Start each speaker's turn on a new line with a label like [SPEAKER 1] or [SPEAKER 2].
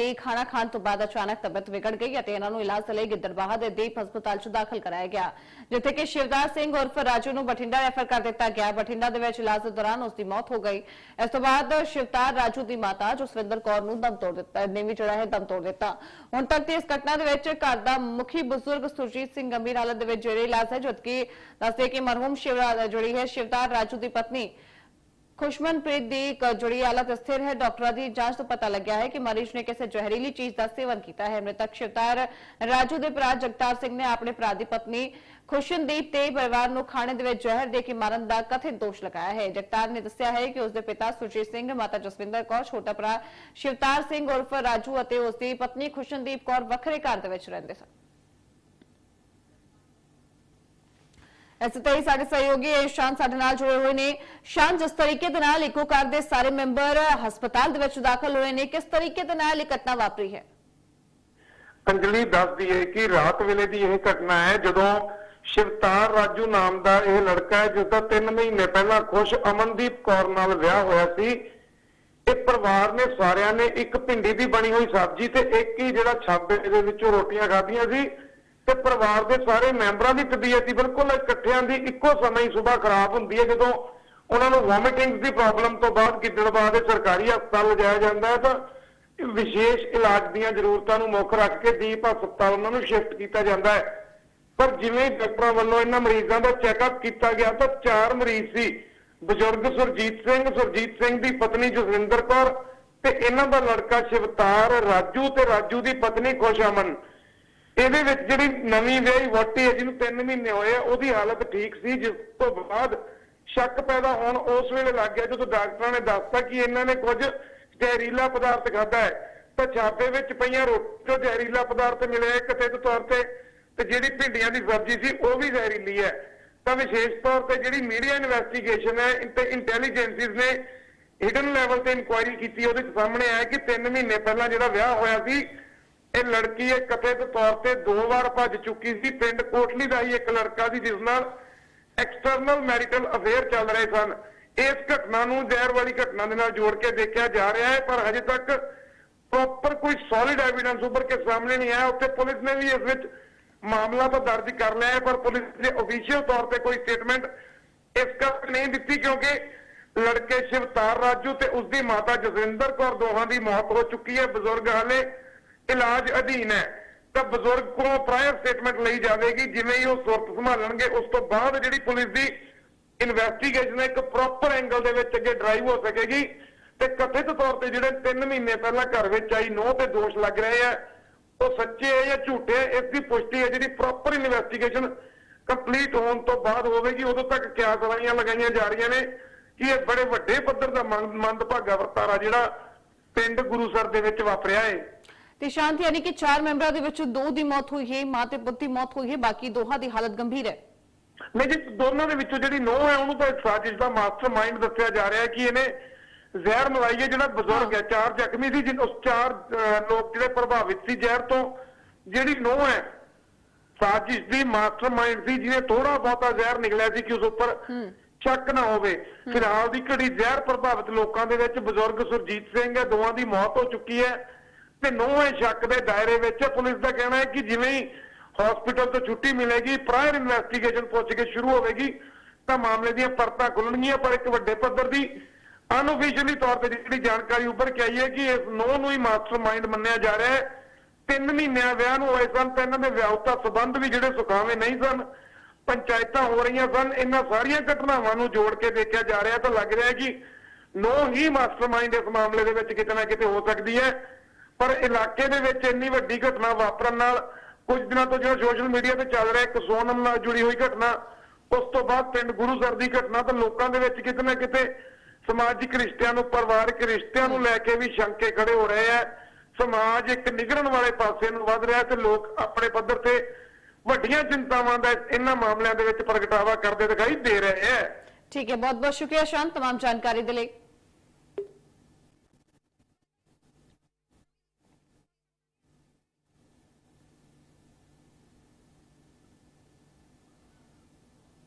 [SPEAKER 1] ਦੀ ਖਾਣਾ ਖਾਣ ਤੋਂ ਬਾਅਦ ਅਚਾਨਕ ਤਬੀਅਤ ਵਿਗੜ ਗਈ ਅਤੇ ਇਹਨਾਂ ਨੂੰ ਇਲਾਜ ਲਈ ਗਿੱਦੜਬਾਹਾ ਦੇ ਦੀਪ ਹਸਪਤਾਲ 'ਚ ਦਾਖਲ ਕਰਾਇਆ ਗਿਆ, ਜਿੱਥੇ ਕਿ ਸ਼ਿਵਦਾਰ ਸਿੰਘ ਉਰਫ ਰਾਜੂ ਨੂੰ ਬਠਿੰਡਾ ਰੈਫਰ ਕਰ ਦਿੱਤਾ ਗਿਆ। ਬਠਿੰਡਾ ਦੇ ਵਿੱਚ ਇਲਾਜ ਦੇ ਦੌਰਾਨ ਉਸ ਦੀ ਮੌਤ ਹੋ ਗਈ। ਇਸ ਤੋਂ ਬਾਅਦ ਸ਼ਿਵਦਾਰ ਰਾਜੂ ਦੀ ਮਾਤਾ, ਜਸਵਿੰਦਰ ਕੌਰ ਨੂੰ ਦਮ ਤੋੜ ਦਿੱਤਾ ਨੇ ਵੀ ਜਿਹੜਾ ਹੈ ਦਮ ਤੋੜ ਦਿੱਤਾ। ਹੁਣ ਤੱਕ ਦੀ ਇਸ ਘਟਨਾ ਦੇ ਵਿੱਚ ਘਰ ਦਾ ਮੁਖੀ ਬਜ਼ੁਰਗ ਸੁਰਜੀਤ ਸਿੰਘ ਗੰਭੀਰ ਹਾਲਤ ਦੇ ਵਿੱਚ ਜਿਹੜੇ ਇਲਾਜ ਹੈ, ਜਦਕਿ ਦੱਸਦੇ ਕਿ ਮਰਹੂਮ ਸ਼ਿਵਰਾਜ ਜਿਹੜੀ ਹੈ ਸ਼ਿਵਤਾਰ ਰਾਜੂ ਦੀ ਪਤਨੀ ਖੁਸ਼ਮਨਪ੍ਰੀਤ ਦੀ ਜੁੜੀ ਹਾਲਤ ਸਥਿਰ ਹੈ। ਡਾਕਟਰਾਂ ਦੀ ਜਾਂਚ ਤੋਂ ਪਤਾ ਲੱਗਿਆ ਹੈ ਕਿ ਮਰੀਜ਼ ਨੇ ਕਿਸੇ ਜ਼ਹਿਰੀਲੀ ਚੀਜ਼ ਦਾ ਸੇਵਨ ਕੀਤਾ ਹੈ। ਮ੍ਰਿਤਕ ਸ਼ਿਵਤਾਰ ਰਾਜੂ ਦੇ ਭਰਾ ਜਗਤਾਰ ਸਿੰਘ ਨੇ ਆਪਣੇ ਭਰਾ ਦੀ ਪਤਨੀ ਖੁਸ਼ਨਦੀਪ ਤੇ ਪਰਿਵਾਰ ਨੂੰ ਖਾਣੇ ਦੇ ਵਿੱਚ ਜ਼ਹਿਰ ਦੇ ਕੇ ਮਾਰਨ ਦਾ ਕਥਿਤ ਦੋਸ਼ ਲਗਾਇਆ ਹੈ। ਜਗਤਾਰ ਨੇ ਦੱਸਿਆ ਹੈ ਕਿ ਉਸ ਦੇ ਪਿਤਾ ਸੁਰਜੀਤ ਸਿੰਘ, ਮਾਤਾ ਜਸਵਿੰਦਰ ਕੌਰ, ਛੋਟਾ ਭਰਾ ਸ਼ਿਵਤਾਰ ਸਿੰਘ ਉਰਫ ਰਾਜੂ ਅਤੇ ਉਸ ਦੀ ਪਤਨੀ ਖੁਸ਼ਨਦੀਪ ਕੌਰ ਵੱਖਰੇ ਘਰ ਦੇ ਵਿੱਚ ਰਹਿੰਦੇ ਸਨ। ਇਸ ਤਰ੍ਹਾਂ ਹੀ ਸਾਡੇ ਸਹਿਯੋਗੀ ਸ਼ਾਨ ਸਾਡੇ ਨਾਲ ਜੁੜੇ ਹੋਏ ਨੇ। ਸ਼ਾਨ ਜਿਸ ਤਰੀਕੇ ਦੇ ਨਾਲ ਇੱਕੋ ਘਰ ਦੇ ਸਾਰੇ ਮੈਂਬਰ ਹਸਪਤਾਲ ਦੇ ਵਿੱਚ ਦਾਖਲ ਹੋਏ ਨੇ, ਕਿਸ ਤਰੀਕੇ ਦੇ ਨਾਲ ਇਹ ਘਟਨਾ ਵਾਪਰੀ ਹੈ?
[SPEAKER 2] ਅੰਜਲੀ ਦੱਸਦੀ ਹੈ ਕਿ ਰਾਤ ਵੇਲੇ ਦੀ ਇਹ ਘਟਨਾ ਹੈ, ਜਦੋਂ ਸ਼ਿਵਤਾਰ ਰਾਜੂ ਨਾਮ ਦਾ ਇਹ ਲੜਕਾ ਹੈ ਜਿਸ ਦਾ 3 ਮਹੀਨੇ ਪਹਿਲਾਂ ਖੁਸ਼ ਅਮਨਦੀਪ ਕੌਰ ਨਾਲ ਵਿਆਹ ਹੋਇਆ ਸੀ। ਇਹ ਪਰਿਵਾਰ ਨੇ ਸਾਰਿਆਂ ਨੇ ਇੱਕ ਭਿੰਡੀ ਦੀ ਬਣੀ ਹੋਈ ਸਬਜ਼ੀ ਤੇ ਇੱਕ ਹੀ ਜਿਹੜਾ ਛਾਬੇ ਦੇ ਵਿੱਚੋਂ ਰੋਟੀਆਂ ਖਾਧੀਆਂ ਸੀ। ਤੇ ਪਰਿਵਾਰ ਦੇ ਸਾਰੇ ਮੈਂਬਰਾਂ ਦੀ ਤਬੀਅਤ ਹੀ ਬਿਲਕੁਲ ਇਕੱਠਿਆਂ ਦੀ ਇੱਕੋ ਸਮੇਂ ਹੀ ਸਵੇਰ ਖਰਾਬ ਹੁੰਦੀ ਹੈ। ਜਦੋਂ ਉਹਨਾਂ ਨੂੰ ਵੋਮਿਟਿੰਗਸ ਦੀ ਪ੍ਰੋਬਲਮ ਤੋਂ ਬਾਅਦ ਗਿੱਦੜਬਾਹ ਦੇ ਸਰਕਾਰੀ ਹਸਪਤਾਲ ਲਿਜਾਇਆ ਜਾਂਦਾ ਹੈ ਤਾਂ ਵਿਸ਼ੇਸ਼ ਇਲਾਜ ਦੀਆਂ ਜ਼ਰੂਰਤਾਂ ਨੂੰ ਮੁੱਖ ਰੱਖ ਕੇ ਦੀਪ ਹਸਪਤਾਲ ਉਹਨਾਂ ਨੂੰ ਸ਼ਿਫਟ ਕੀਤਾ ਜਾਂਦਾ ਹੈ। ਪਰ ਜਿਵੇਂ ਡਾਕਟਰਾਂ ਵੱਲੋਂ ਇਹਨਾਂ ਮਰੀਜ਼ਾਂ ਦਾ ਚੈੱਕਅਪ ਕੀਤਾ ਗਿਆ ਤਾਂ ਚਾਰ ਮਰੀਜ਼ ਸੀ। ਬਜ਼ੁਰਗ ਸੁਰਜੀਤ ਸਿੰਘ ਸੁਰਜੀਤ ਸਿੰਘ ਦੀ ਪਤਨੀ ਜਸਵਿੰਦਰ ਕੌਰ ਤੇ ਇਹਨਾਂ ਦਾ ਲੜਕਾ ਸ਼ਿਵਤਾਰ, ਰਾਜੂ ਤੇ ਰਾਜੂ ਦੀ ਪਤਨੀ ਖੁਸ਼ਅਮਨ ਇਹਦੇ ਵਿੱਚ ਜਿਹੜੀ ਨਵੀਂ ਵਿਆਹੀ ਵਹੁਟੀ ਹੈ, ਜਿਹਨੂੰ 3 ਮਹੀਨੇ ਹੋਏ ਆ, ਉਹਦੀ ਹਾਲਤ ਠੀਕ ਸੀ, ਜਿਸ ਤੋਂ ਬਾਅਦ ਸ਼ੱਕ ਪੈਦਾ ਹੋਣ ਉਸ ਵੇਲੇ ਲੱਗ ਗਿਆ ਜਦੋਂ ਡਾਕਟਰਾਂ ਨੇ ਦੱਸਤਾ ਕਿ ਇਹਨਾਂ ਨੇ ਕੁਝ ਜ਼ਹਿਰੀਲਾ ਪਦਾਰਥ ਖਾਧਾ ਹੈ। ਤਾਂ ਛਾਪੇ ਵਿੱਚ ਪਈਆਂ ਰੋਟੀ ਜ਼ਹਿਰੀਲਾ ਪਦਾਰਥ ਮਿਲਿਆ ਹੈ ਕਥਿਤ ਤੌਰ ਤੇ ਤੇ ਜਿਹੜੀ ਭਿੰਡੀਆਂ ਦੀ ਸਬਜ਼ੀ ਸੀ, ਉਹ ਵੀ ਜ਼ਹਿਰੀਲੀ ਹੈ। ਤਾਂ ਵਿਸ਼ੇਸ਼ ਤੌਰ ਤੇ ਜਿਹੜੀ ਮੀਡੀਆ ਇਨਵੈਸਟੀਗੇਸ਼ਨ ਹੈ ਤੇ ਇੰਟੈਲੀਜੈਂਸਿਸ ਨੇ ਹਿਡਨ ਲੈਵਲ ਤੇ ਇਨਕੁਆਇਰੀ ਕੀਤੀ, ਉਹਦੇ ਚ ਸਾਹਮਣੇ ਆਇਆ ਕਿ 3 ਮਹੀਨੇ ਪਹਿਲਾਂ ਜਿਹੜਾ ਵਿਆਹ ਹੋਇਆ ਸੀ ਇਹ ਲੜਕੀ ਇਹ ਕਥਿਤ ਤੌਰ ਤੇ ਦੋ ਵਾਰ ਭੱਜ ਚੁੱਕੀ ਸੀ। ਪਿੰਡ ਕੋਟਲੀ ਦਾ ਹੀ ਇੱਕ ਲੜਕਾ ਸੀ, ਜਿਸ ਨਾਲ ਐਕਸਟਰਨਲ ਮੈਰਿਟਲ ਅਫੇਅਰ ਚੱਲ ਰਹੇ ਸਨ। ਇਸ ਘਟਨਾ ਨੂੰ ਜ਼ਹਿਰ ਵਾਲੀ ਘਟਨਾ ਦੇ ਨਾਲ ਜੋੜ ਕੇ ਦੇਖਿਆ ਜਾ ਰਿਹਾ ਹੈ, ਪਰ ਹਜੇ ਤੱਕ ਪ੍ਰੋਪਰ ਕੋਈ ਸੋਲਿਡ ਐਵੀਡੈਂਸ ਉੱਪਰ ਕੇ ਸਾਹਮਣੇ ਨਹੀਂ ਆਇਆ। ਉੱਥੇ ਪੁਲਿਸ ਨੇ ਵੀ ਇਸ ਵਿੱਚ ਮਾਮਲਾ ਤਾਂ ਦਰਜ ਕਰ ਲਿਆ ਹੈ, ਪਰ ਪੁਲਿਸ ਨੇ ਅਫੀਸ਼ੀਅਲ ਤੌਰ ਤੇ ਕੋਈ ਸਟੇਟਮੈਂਟ ਇਸ ਕਰਕੇ ਨਹੀਂ ਦਿੱਤੀ, ਕਿਉਂਕਿ ਲੜਕੇ ਸ਼ਿਵਤਾਰ ਰਾਜੂ ਤੇ ਉਸ ਦੀ ਮਾਤਾ ਜਸਵਿੰਦਰ ਕੌਰ ਦੋਹਾਂ ਦੀ ਮੌਤ ਹੋ ਚੁੱਕੀ ਹੈ। ਬਜ਼ੁਰਗ ਹਾਲੇ ਇਲਾਜ ਅਧੀਨ ਹੈ। ਤਾਂ ਬਜ਼ੁਰਗ ਕੋਲੋਂ ਪ੍ਰਾਇਰ ਸਟੇਟਮੈਂਟ ਲਈ ਜਾਵੇਗੀ, ਜਿਵੇਂ ਹੀ ਉਹ ਸੁਰਤ ਸੰਭਾਲਣਗੇ, ਉਸ ਤੋਂ ਬਾਅਦ ਜਿਹੜੀ ਪੁਲਿਸ ਦੀ ਇਨਵੈਸਟੀਗੇਸ਼ਨ ਇੱਕ ਪ੍ਰੋਪਰ ਐਂਗਲ ਦੇ ਵਿੱਚ ਅੱਗੇ ਡਰਾਈਵ ਹੋ ਸਕੇਗੀ। ਤੇ ਕਥਿਤ ਤੌਰ ਤੇ ਜਿਹੜੇ 3 ਮਹੀਨੇ ਪਹਿਲਾਂ ਘਰ ਵਿੱਚ ਆਈ, ਨੋ ਤੇ ਦੋਸ਼ ਲੱਗ ਰਹੇ ਆ ਉਹ ਸੱਚੇ ਹੈ ਜਾਂ ਝੂਠੇ ਹੈ ਇਸ ਦੀ ਪੁਸ਼ਟੀ ਹੈ ਜਿਹੜੀ ਪ੍ਰੋਪਰ ਇਨਵੈਸਟੀਗੇਸ਼ਨ ਕੰਪਲੀਟ ਹੋਣ ਤੋਂ ਬਾਅਦ ਹੋਵੇਗੀ। ਉਦੋਂ ਤੱਕ ਕਿਆ ਸਵਾਈਆਂ ਲਗਾਈਆਂ ਜਾ ਰਹੀਆਂ ਨੇ ਕਿ ਇਹ ਬੜੇ ਵੱਡੇ ਪੱਧਰ ਦਾ ਮੰਦਭਾਗਾ ਵਰਤਾਰਾ ਜਿਹੜਾ ਪਿੰਡ ਗੁਰੂਸਰ ਦੇ ਵਿੱਚ ਵਾਪਰਿਆ ਹੈ।
[SPEAKER 1] ਤੇ ਸ਼ਾਂਤ ਯਾਨੀ ਕਿ ਚਾਰ ਮੈਂਬਰਾਂ ਦੇ ਵਿੱਚ ਦੋ ਦੀ ਮੌਤ ਹੋਈ ਹੈ ਮਾਂ ਤੇ ਪੁੱਤ ਦੀ ਮੌਤ ਹੋਈ ਹੈ ਬਾਕੀ ਦੋਹਾਂ ਦੀ ਹਾਲਤ ਗੰਭੀਰ ਹੈ।
[SPEAKER 2] ਨਹੀਂ ਜੀ ਦੋਨਾਂ ਦੇ ਵਿੱਚੋਂ ਜਿਹੜੀ ਨੋ ਹੈ ਉਹਨੂੰ ਤਾਂ ਸਾਜ਼ਿਸ਼ ਦਾ ਮਾਸਟਰਮਾਈਂਡ ਦੱਸਿਆ ਜਾ ਰਿਹਾ ਹੈ ਕਿ ਇਹਨੇ ਜ਼ਹਿਰ ਮਲਾਈ ਹੈ ਜਿਹੜਾ ਬਜ਼ੁਰਗ ਹੈ ਚਾਰ ਜ਼ਖਮੀ ਸੀ ਜਿਨ ਉਸ ਚਾਰ ਲੋਕ ਜਿਹੜੇ ਪ੍ਰਭਾਵਿਤ ਸੀ ਜ਼ਹਿਰ ਤੋਂ ਜਿਹੜੀ ਨੋ ਹੈ ਸਾਜ਼ਿਸ਼ ਦੀ ਮਾਸਟਰਮਾਈਂਡ ਸੀ ਜਿਹਨੇ ਥੋੜਾ ਬਹੁਤਾ ਜ਼ਹਿਰ ਨਿਕਲਿਆ ਸੀ ਕਿ ਉਸ ਉੱਪਰ ਸ਼ੱਕ ਨਾ ਹੋਵੇ। ਫਿਲਹਾਲ ਦੀ ਘੜੀ ਜ਼ਹਿਰ ਪ੍ਰਭਾਵਿਤ ਲੋਕਾਂ ਦੇ ਵਿੱਚ ਬਜ਼ੁਰਗ ਸੁਰਜੀਤ ਸਿੰਘ ਹੈ ਦੋਵਾਂ ਦੀ ਮੌਤ ਹੋ ਚੁੱਕੀ ਹੈ। ਤੇ ਨੋਵੇਂ ਸ਼ੱਕ ਦੇ ਦਾਇਰੇ ਵਿੱਚ ਪੁਲਿਸ ਦਾ ਕਹਿਣਾ ਹੈ ਕਿ ਜਿਵੇਂ ਹੀ ਹਸਪੀਟਲ ਤੋਂ ਛੁੱਟੀ ਮਿਲੇਗੀ ਪ੍ਰਾਇਰ ਇਨਵੈਸਟੀਗੇਸ਼ਨ ਪੁੱਛ ਕੇ ਸ਼ੁਰੂ ਹੋਵੇਗੀ, ਤਾਂ ਮਾਮਲੇ ਦੀਆਂ ਪਰਤਾਂ ਖੁੱਲਣਗੀਆਂ, ਪਰ ਇੱਕ ਵੱਡੇ ਪੱਧਰ ਦੀ ਅਨਅਫੀਸ਼ੀਅਲੀ ਤੌਰ ਤੇ ਜਿਹੜੀ ਜਾਣਕਾਰੀ ਉੱਪਰ ਕੇ ਆਈ ਹੈ ਕਿ ਇਸ ਨੋ ਨੂੰ ਹੀ ਮਾਸਟਰਮਾਈਂਡ ਮੰਨਿਆ ਜਾ ਰਿਹਾ ਹੈ। ਤਿੰਨ ਮਹੀਨਿਆਂ ਵਿਆਹ ਨੂੰ ਹੋਏ ਸਨ, ਤਾਂ ਇਹਨਾਂ ਦੇ ਵਿਆਹੁਤਾ ਸਬੰਧ ਵੀ ਜਿਹੜੇ ਸੁਖਾਵੇਂ ਨਹੀਂ ਸਨ, ਪੰਚਾਇਤਾਂ ਹੋ ਰਹੀਆਂ ਸਨ, ਇਹਨਾਂ ਸਾਰੀਆਂ ਘਟਨਾਵਾਂ ਨੂੰ ਜੋੜ ਕੇ ਦੇਖਿਆ ਜਾ ਰਿਹਾ ਤਾਂ ਲੱਗ ਰਿਹਾ ਹੈ ਕਿ ਨੋ ਹੀ ਮਾਸਟਰਮਾਈਂਡ ਇਸ ਮਾਮਲੇ ਦੇ ਵਿੱਚ ਕਿਤੇ ਨਾ ਕਿਤੇ ਹੋ ਸਕਦੀ ਹੈ। ਪਰ ਇਲਾਕੇ ਦੇ ਵਿੱਚ ਇੰਨੀ ਵੱਡੀ ਘਟਨਾ ਵਾਪਰਨ ਨਾਲ ਕੁਝ ਦਿਨਾਂ ਤੋਂ ਜਿਹੜਾ ਸੋਸ਼ਲ ਮੀਡੀਆ ਤੇ ਚੱਲ ਰਿਹਾ ਇੱਕ ਸੋਨਮ ਨਾਲ ਜੁੜੀ ਹੋਈ ਘਟਨਾ ਉਸ ਤੋਂ ਬਾਅਦ ਪਿੰਡ ਗੁਰੂਸਰ ਦੀ ਘਟਨਾ ਤਾਂ ਲੋਕਾਂ ਦੇ ਵਿੱਚ ਕਿਤੇ ਨਾ ਕਿਤੇ ਸਮਾਜਿਕ ਰਿਸ਼ਤਿਆਂ ਨੂੰ ਪਰਿਵਾਰਕ ਰਿਸ਼ਤਿਆਂ ਨੂੰ ਲੈ ਕੇ ਵੀ ਸ਼ੰਕੇ ਖੜੇ ਹੋ ਰਹੇ ਆ ਸਮਾਜ ਇੱਕ ਨਿਗੜਨ ਵਾਲੇ ਪਾਸੇ ਨੂੰ ਵੱਧ ਰਿਹਾ ਤੇ ਲੋਕ ਆਪਣੇ ਪੱਧਰ ਤੇ ਵੱਡੀਆਂ ਚਿੰਤਾਵਾਂ ਦਾ ਇਹਨਾਂ ਮਾਮਲਿਆਂ ਦੇ ਵਿੱਚ ਪ੍ਰਗਟਾਵਾ ਕਰਦੇ ਦਿਖਾਈ ਦੇ ਰਹੇ ਹੈ
[SPEAKER 1] ਠੀਕ ਹੈ ਬਹੁਤ ਬਹੁਤ ਸ਼ੁਕਰੀਆ ਸ਼ਾਂਤ तमाम ਜਾਣਕਾਰੀ ਦੇ ਲਈ